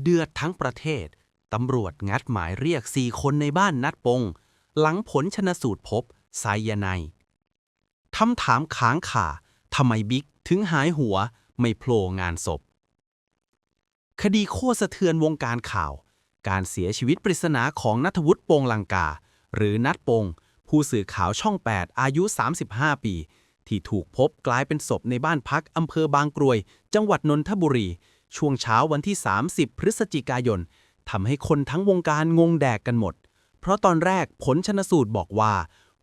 เดือดทั้งประเทศ ตำรวจงัดหมายเรียกสี่คนในบ้านนัดปง หลังผลชนสูตรพบไซยาไนคำถามค้างคาทำไมบิ๊กถึงหายหัวไม่โผล่งานศพ คดีโคตรสะเทือนวงการข่าว การเสียชีวิตปริศนาของนัทวุฒิปงลังกา หรือนัทปง ผู้สื่อข่าวช่อง 8 อายุ 35 ปี ที่ถูกพบกลายเป็นศพในบ้านพักอำเภอบางกรวย จังหวัดนนทบุรี ช่วงเช้าวันที่ 30 พฤศจิกายนทำให้คนทั้งวงการงงแดกกันหมด เพราะตอนแรกผลชนสูตรบอกว่า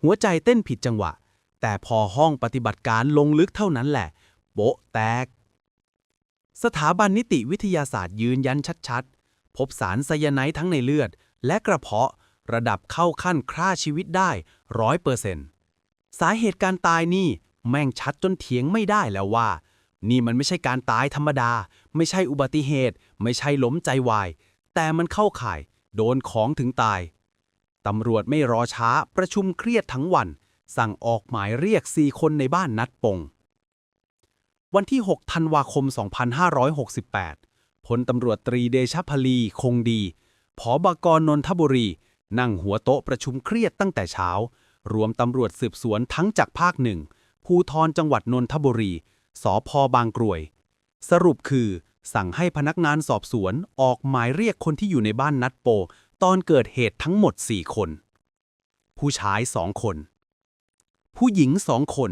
หัวใจเต้นผิดจังหวะ แต่พอห้องปฏิบัติการลงลึกเท่านั้นแหละ โป๊ะแตก สถาบันนิติวิทยาศาสตร์ยืนยันชัดๆ พบสารไซยาไนด์ทั้งในเลือด และกระเพาะระดับเข้าขั้นฆ่าชีวิตได้ร้อยเปอร์เซ็นต์สาเหตุการตายนี่แม่งชัดจนเถียงไม่ได้แล้วว่า นี่มันไม่ใช่การตายธรรมดา ไม่ใช่อุบัติเหตุ ไม่ใช่ล้มใจวาย แต่มันเข้าข่าย โดนของถึงตาย ตำรวจไม่รอช้าประชุมเครียดทั้งวัน สั่งออกหมายเรียก4คนในบ้านนัดปง วันที่ 6 ธันวาคม 2568 พลตำรวจตรีเดชพลี คงดี ผอบกรนนทบุรี นั่งหัวโต๊ะประชุมเครียดตั้งแต่เช้า รวมตำรวจสืบสวนทั้งจากภาคหนึ่งภูทรจังหวัดนนทบุรี สพบางกรวย สรุปคือ สั่งให้พนักงานสอบสวนออกหมายเรียกคนที่อยู่ในบ้านนัดโป ตอนเกิดเหตุทั้งหมด 4 คน ผู้ชายสองคน ผู้หญิงสองคน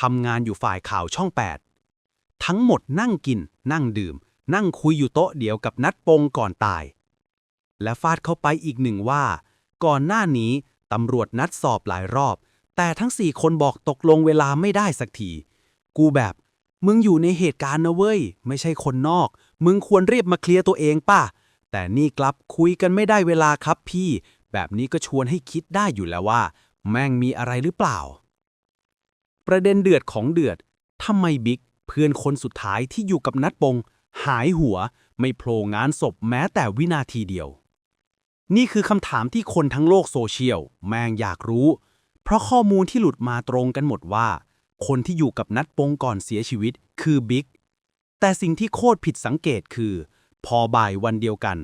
ทำงานอยู่ฝ่ายข่าวช่อง 8 ทั้งหมดนั่งกิน นั่งดื่ม นั่งคุยอยู่โต๊ะเดียวกับนัดปงก่อนตาย และฟาดเข้าไปอีกหนึ่งว่า ก่อนหน้านี้ตำรวจนัดสอบหลายรอบ แต่ทั้งสี่คนบอกตกลงเวลาไม่ได้สักที กูแบบ มึงอยู่ในเหตุการณ์นะเว้ย ไม่ใช่คนนอก มึงควรรีบมาเคลียร์ตัวเองป่ะ แต่นี่กลับคุยกันไม่ได้เวลาครับพี่ แบบนี้ก็ชวนให้คิดได้อยู่แล้วว่า แม่งมีอะไรหรือเปล่า ประเด็นเดือดของเดือดทำไมบิ๊กเพื่อนคนสุดท้ายที่อยู่กับนัดปง หายหัว ไม่โผล่งานศพแม้แต่วินาทีเดียว นี่คือคำถามที่คนทั้งโลกโซเชียล แม่งอยากรู้ เพราะข้อมูลที่หลุดมาตรงกันหมดว่า คนที่อยู่กับนัดปงก่อนเสียชีวิตคือบิ๊ก แต่สิ่งที่โคตรผิดสังเกตคือ พอบ่ายวันเดียวกัน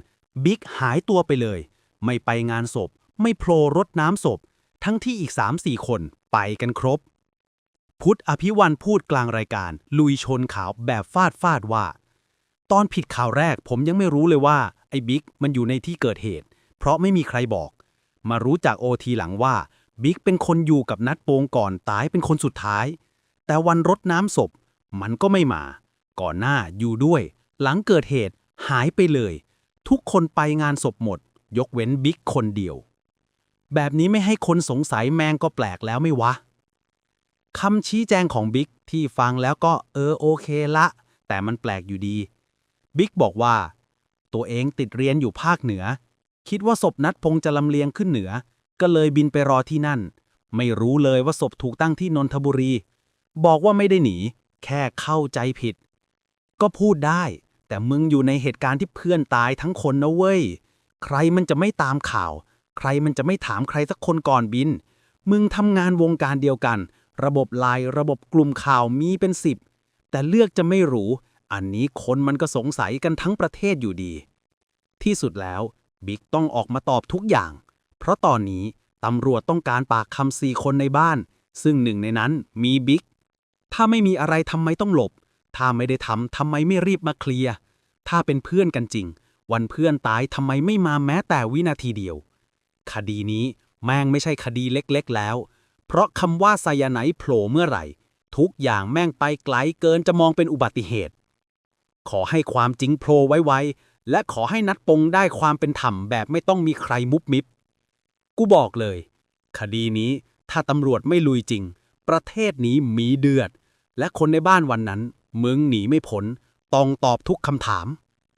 บิ๊กหายตัวไปเลย ไม่ไปงานศพ ไม่โผล่รดน้ำศพ ทั้งที่อีก 3-4 คนไปกันครบ พุทธอภิวันพูดกลางรายการ ลุยชนข่าวแบบฟาดฟาดว่า ตอนผิดข่าวแรกผมยังไม่รู้เลยว่า ไอ้บิ๊กมันอยู่ในที่เกิดเหตุ เพราะไม่มีใครบอก มารู้จากโอทีหลังว่า บิ๊กเป็นคนอยู่กับนัดโปงก่อนตายเป็นคนสุดท้าย แต่วันรดน้ำศพ มันก็ไม่มา ก่อนหน้าอยู่ด้วย หลังเกิดเหตุหายไปเลย ทุกคนไปงานศพหมด ยกเว้นบิ๊กคนเดียว แบบนี้ไม่ให้คนสงสัยแมงก็แปลกแล้วไม่วะคำชี้แจงของบิ๊กที่ฟังแล้วก็เออโอเคละ แต่มันแปลกอยู่ดี บิ๊กบอกว่า ตัวเองติดเรียนอยู่ภาคเหนือ คิดว่าศพนัดพงจะลำเลียงขึ้นเหนือ ก็เลยบินไปรอที่นั่น ไม่รู้เลยว่าศพถูกตั้งที่นนทบุรี บอกว่าไม่ได้หนี แค่เข้าใจผิด ก็พูดได้ แต่มึงอยู่ในเหตุการณ์ที่เพื่อนตายทั้งคนนะเว้ย ใครมันจะไม่ตามข่าว ใครมันจะไม่ถามใครสักคนก่อนบิน มึงทำงานวงการเดียวกัน ระบบไลน์ระบบกลุ่มข่าวมีเป็นสิบแต่เลือกจะไม่รู้ อันนี้คนมันก็สงสัยกันทั้งประเทศอยู่ดี ที่สุดแล้ว บิ๊กต้องออกมาตอบทุกอย่าง เพราะตอนนี้ตำรวจต้องการปากคำสี่คนในบ้าน ซึ่งหนึ่งในนั้นมีบิ๊ก ถ้าไม่มีอะไรทำไมต้องหลบ ถ้าไม่ได้ทำทำไมไม่รีบมาเคลียร์ ถ้าเป็นเพื่อนกันจริง วันเพื่อนตายทำไมไม่มาแม้แต่วินาทีเดียว คดีนี้แม่งไม่ใช่คดีเล็กๆ แล้ว เพราะคำว่าไซยาไนโผล่เมื่อไหร่ ทุกอย่างแม่งไปไกลเกินจะมองเป็นอุบัติเหตุ ขอให้ความจริงโผล่ไวๆและขอให้นัดปงได้ความเป็นธรรมแบบไม่ต้องมีใครมุบมิบ กูบอกเลย คดีนี้ถ้าตำรวจไม่ลุยจริง ประเทศนี้มีเดือด และคนในบ้านวันนั้น มึงหนีไม่พ้นต้องตอบทุกคำถาม